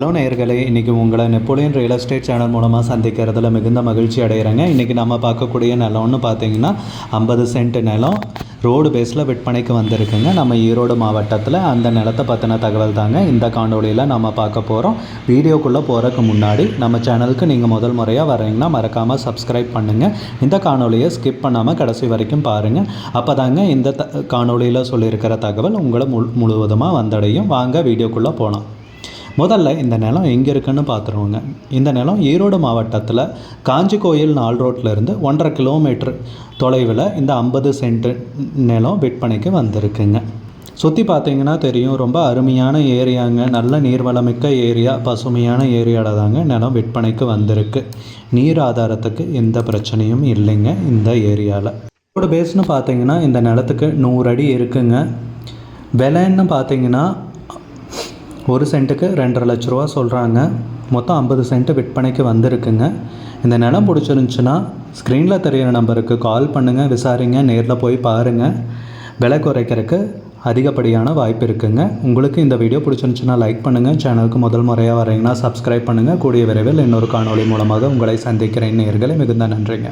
Hello நேயர்களே இன்றைக்கி உங்களை நெப்போலியன் ரியல் எஸ்டேட் சேனல் மூலமாக சந்திக்கிறதுல மிகுந்த மகிழ்ச்சி அடைகிறேங்க. இன்றைக்கி நம்ம பார்க்கக்கூடிய நிலம்னு பார்த்தீங்கன்னா ஐம்பது சென்ட் நிலம் ரோடு பேஸில் விற்பனைக்கு வந்திருக்குங்க. நம்ம ஈரோடு மாவட்டத்தில் அந்த நிலத்தை பற்றின தகவல் தாங்க இந்த காணொலியில் நம்ம பார்க்க போகிறோம் வீடியோக்குள்ளே போகிறதுக்கு முன்னாடி நம்ம சேனலுக்கு நீங்கள் முதல் முறையாக வரீங்கன்னா மறக்காமல் சப்ஸ்கிரைப் பண்ணுங்கள் இந்த காணொலியை ஸ்கிப் பண்ணாமல் கடைசி வரைக்கும் பாருங்கள் அப்போ தாங்க இந்த த காணொலியில் சொல்லியிருக்கிற தகவல் உங்களை முழு முழுவதுமாக வந்தடையும். வாங்க வீடியோக்குள்ளே போகலாம் முதல்ல இந்த நிலம் எங்கே இருக்குன்னு பார்த்துருவோங்க இந்த நிலம் ஈரோடு மாவட்டத்தில் காஞ்சி கோயில் நாள் ரோட்டில் இருந்து ஒன்றரை கிலோமீட்டர் தொலைவில் இந்த ஐம்பது சென்ட் நிலம் விற்பனைக்கு வந்திருக்குங்க. சுற்றி பார்த்தீங்கன்னா தெரியும் ரொம்ப அருமையான ஏரியாங்க. நல்ல நீர்வளமிக்க ஏரியா பசுமையான ஏரியாவில் தாங்க நிலம் விற்பனைக்கு வந்திருக்கு. நீர் ஆதாரத்துக்கு எந்த பிரச்சனையும் இல்லைங்க இந்த ஏரியாவில் ரோடு பேஸ்னு பார்த்தீங்கன்னா இந்த நிலத்துக்கு நூறு அடி இருக்குங்க. விலைன்னு பார்த்தீங்கன்னா ஒரு சென்ட்டுக்கு ரெண்டரை லட்ச ரூபா சொல்கிறாங்க மொத்தம் ஐம்பது சென்ட் விற்பனைக்கு வந்திருக்குங்க. இந்த நிலம் பிடிச்சிருந்துச்சுன்னா ஸ்க்ரீனில் தெரியிற நம்பருக்கு கால் பண்ணுங்கள் விசாரிங்க நேரில் போய் பாருங்கள் விலை குறைக்கிறதுக்கு அதிகப்படியான வாய்ப்பு இருக்குங்க. உங்களுக்கு இந்த வீடியோ பிடிச்சிருந்துச்சுன்னா லைக் பண்ணுங்கள் சேனலுக்கு முதல் முறையாக வரீங்கன்னா சப்ஸ்கிரைப் பண்ணுங்கள் கூடிய விரைவில் இன்னொரு காணொளி மூலமாக உங்களை சந்திக்கிறேன். நேர்களை மிகுந்த நன்றிங்க.